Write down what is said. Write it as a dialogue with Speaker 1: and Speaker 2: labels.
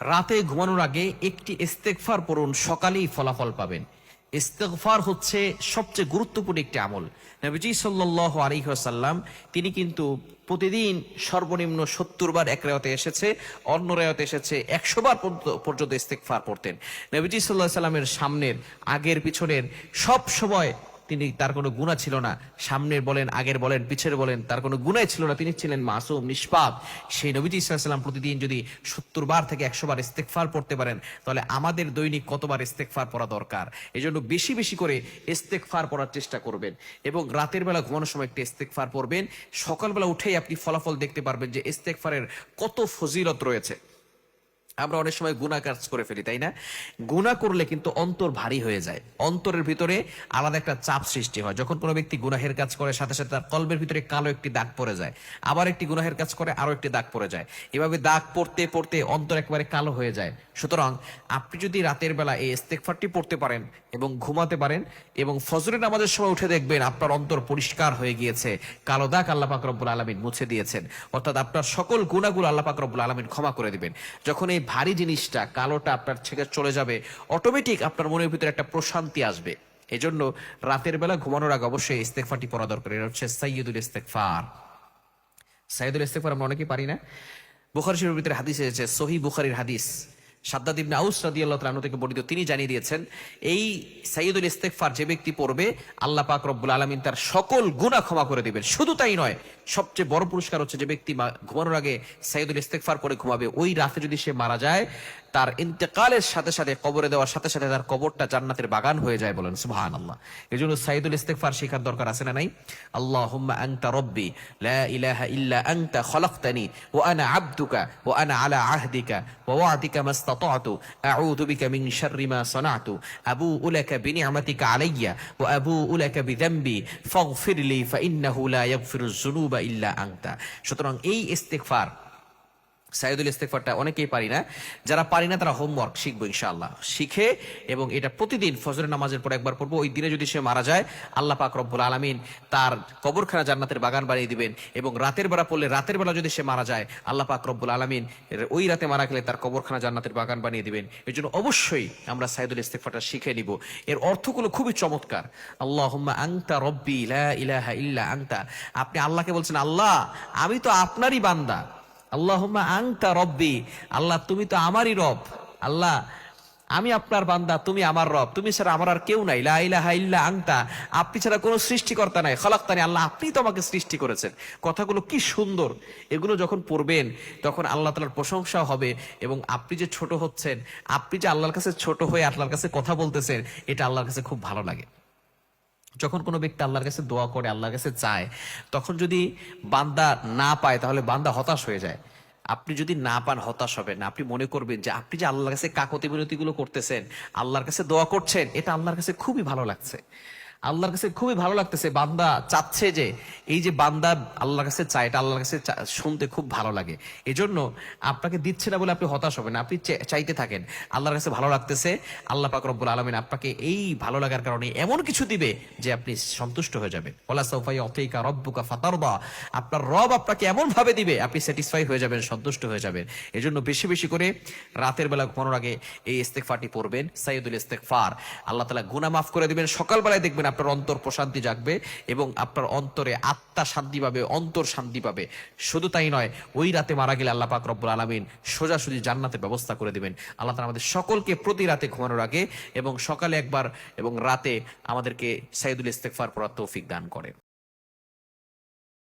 Speaker 1: রাতে ঘুমানোর আগে একটি ইস্তেকফার পড়ুন, সকালেই ফলাফল পাবেন। ইস্তেকফার হচ্ছে সবচেয়ে গুরুত্বপূর্ণ একটি আমল। নবীজি সাল্লাহ আলিহাসাল্লাম তিনি কিন্তু প্রতিদিন সর্বনিম্ন সত্তর বার এক রেওয়াতে এসেছে, অন্য রেওয়াতে এসেছে একশো বার পর্যন্ত- ইস্তেকফার পড়তেন। নবীজি সাল্লাহ সাল্লামের সামনের, আগের, পিছনের সব সময় তিনি তার কোনো গুণা ছিল না। সামনের বলেন, আগের বলেন, পিছের বলেন, তার কোনো গুণাই ছিল না। তিনি ছিলেন মাসুম, নিষ্পাপ। সেই নবীজি ইসলাম প্রতিদিন যদি সত্তর বার থেকে একশো বার ইস্তেকফার পড়তে পারেন, তাহলে আমাদের দৈনিক কতবার ইস্তেকফার পড়া দরকার? এই জন্য বেশি বেশি করে ইস্তেকফার পড়ার চেষ্টা করবেন এবং রাতের বেলা ঘুমানোর সময় একটি ইস্তেকফার পড়বেন। সকালবেলা উঠেই আপনি ফলাফল দেখতে পারবেন যে ইস্তেকফারের কত ফজিলত রয়েছে। আমরা অনেক সময় গুণা কাজ করে ফেলি, তাই না? গুণা করলে কিন্তু অন্তর ভারী হয়ে যায়। অন্তরের ভিতরে আলাদা একটা চাপ সৃষ্টি হয়। যখন কোনো ব্যক্তি গুনাহের কাজ করে, সাথে সাথে তার কলবের ভিতরে কালো একটি দাগ পড়ে যায়। আবার একটি গুনাহের কাজ করে আরও একটি দাগ পড়ে যায়। এভাবে দাগ পড়তে পড়তে অন্তর একেবারে কালো হয়ে যায়। সুতরাং আপনি যদি রাতের বেলা এই ইস্তেকফারটি পড়তে পারেন এবং ঘুমাতে পারেন এবং ফজরের নামাজের সময় উঠে দেখবেন আপনার অন্তর পরিষ্কার হয়ে গিয়েছে, কালো দাগ আল্লাহ পাক রব্বুল আলমিন মুছে দিয়েছেন। অর্থাৎ আপনার সকল গুণাগুলো আল্লাহ পাক রব্বুল আলমিন ক্ষমা করে দিবেন। যখন এই ভারী জিনিসটা কালোটা আপনার থেকে চলে যাবে। অটোমেটিক আপনার মনের ভিতরে একটা প্রশান্তি আসবে। এজন্য রাতের বেলা ঘুমানোর আগে অবশ্যই ইস্তেকফারটি পড়া দরকার। এটা হচ্ছে সাইয়দুল ইস্তেকফার সাইয়দুল ইস্তেকফার আমরা অনেকেই পারি না। বুখারি শরীফের ভিতরে হাদিস এসেছে সহি বুখারির হাদিস। সাদ্দাদ ইবনে আউস রাদিয়াল্লাহু তাআলা থেকে বর্ণিত, তিনি জানিয়ে দিয়েছেন, এই সাইয়দুল ইস্তেগফার যে ব্যক্তি পড়বে, আল্লাহ পাক রব্বুল আলামিন তার সকল গুনাহ ক্ষমা করে দিবেন। শুধু তাই নয় সবচেয়ে বড় পুরস্কার হচ্ছে যে ব্যক্তি ঘুমানোর আগে সাইয়দুল ইস্তেগফার করে ঘুমাবে। ওই রাতে যদি সে মারা যায়, তার ইন্তেকালের সাথে সাথে, কবরে দেওয়ার সাথে সাথে তার কবরটা জান্নাতের বাগান হয়ে যায় বলেন, সুবহানাল্লাহ। এই জন্য সাইয়দুল ইস্তেগফার শেখার দরকার আছে না নাই? আল্লাহ আনতা রব্বি, লা ইলাহা ইল্লা আনতা খলাকতানি, ওয়া আনা আবদুকা, ওয়া আনা আলা আহদিকা, ওয়া ওয়াদিকা মাস্তাতাতু, আউযু বিকা মিন শাররি মা সানাতু আবুউ লাকা বিনি'মাতিকা আলাইয়া, ওয়া আবুউ লাকা বিযামবি ফাগফির লি ফাইন্নাহু লা ইয়াগফিরুজ যুনুবা ইল্লা আংতা সুতরাং এই ইস্তেগফার সাইদুল ইস্তেকফারটা অনেকেই পারি না। যারা পারি না তারা হোমওয়ার্ক শিখব ইনশাআল্লাহ। শিখে এবং এটা প্রতিদিন ফজরের নামাজের পর একবার পড়ব। ওই দিনে যদি সে মারা যায়, আল্লাহ পাক রব্বুল আলমিন তার কবরখানা জান্নাতের বাগান বানিয়ে দিবেন এবং রাতের বেলা পড়লে রাতের বেলা যদি সে মারা যায়, আল্লাহ পাক রব্বুল আলমিন ওই রাতে মারা গেলে তার কবরখানা জান্নাতের বাগান বানিয়ে দিবেন। এর জন্য অবশ্যই আমরা সাইদুল ইস্তেকফারটা শিখে নিব। এর অর্থগুলো খুবই চমৎকার। আল্লাহ আংতা রব্বি ইলাহা ইল্লা আংতা আপনি আল্লাহকে বলছেন, আল্লাহ, আমি তো আপনারই বান্দা। আল্লাহুম্মা আংতা রব্বি। আল্লাহ, তুমি তো আমারই রব। আল্লাহ, আমি আপনার বান্দা, তুমি আমার রব। তুমি ছাড়া আমার আর কেউ নাই। লা ইলাহা ইল্লা আংতা আপনি ছাড়া কোনো সৃষ্টিকর্তা নাই। খলাক্তানি আল্লাহ আপনি তো আমাকে সৃষ্টি করেছেন। কথাগুলো কি সুন্দর। এগুলো যখন পড়বেন, তখন আল্লাহ তালার প্রশংসা হবে। এবং আপনি যে ছোট হচ্ছেন, আপনি যে আল্লাহর কাছে ছোট হয়ে আল্লাহর কাছে কথা বলতেছেন, এটা আল্লাহর কাছে খুব ভালো লাগে। যখন কোনো ব্যক্তি আল্লাহর কাছে দোয়া করে, আল্লাহর কাছে চায়, তখন যদি বান্দা না পায়, তাহলে বান্দা হতাশ হয়ে যায়। আপনি যদি না পান, হতাশ হবেন আপনি মনে করবেন যে আপনি যে আল্লাহর কাছে কাকতি বিনতিগুলো করতেছেন, আল্লাহর কাছে দোয়া করছেন, এটা আল্লাহর কাছে খুবই ভালো লাগছে। আল্লাহর কাছে খুবই ভালো লাগতেছে। বান্দা চাচ্ছে যে এই যে বান্দা আল্লাহর কাছে চায়, এটা আল্লাহর কাছে শুনতে খুব ভালো লাগে। এজন্য আপনাকে দিচ্ছে না বলে আপনি হতাশ হবেন আপনি চাইতে থাকেন। আল্লাহর কাছে ভালো লাগতেছে, আল্লাহ পাক রব্বুল আলমিন আপনাকে এই ভালো লাগার কারণে এমন কিছু দিবে যে আপনি সন্তুষ্ট হয়ে যাবেন। ওলা সৌফাই অতৈকা রব্বুকা ফাতারবা আপনার রব আপনাকে এমন ভাবে দিবে, আপনি স্যাটিসফাই হয়ে যাবেন, সন্তুষ্ট হয়ে যাবেন। এজন্য বেশি বেশি করে রাতের বেলা ঘুমানোর আগে এই ইস্তেকফারটি পড়বেন সাইয়দুল ইস্তেকফার আল্লাহ তালা গুনাহ মাফ করে দিবেন, সকালবেলায় দেখবেন আপনার অন্তর প্রশান্তি জাগবে এবং আপনার অন্তরে আত্মা শান্তি পাবে, অন্তর শান্তি পাবে। শুধু তাই নয়, ওই রাতে মারা গেলে আল্লাহ পাক রব্বুল আলমিন সোজাসুজি জান্নাতের ব্যবস্থা করে দেবেন। আল্লাহ তালা আমাদের সকলকে প্রতি রাতে ঘুমানোর আগে এবং সকালে একবার এবং রাতে আমাদেরকে সাইদুল ইস্তেকফার পড়ার তৌফিক দান করেন।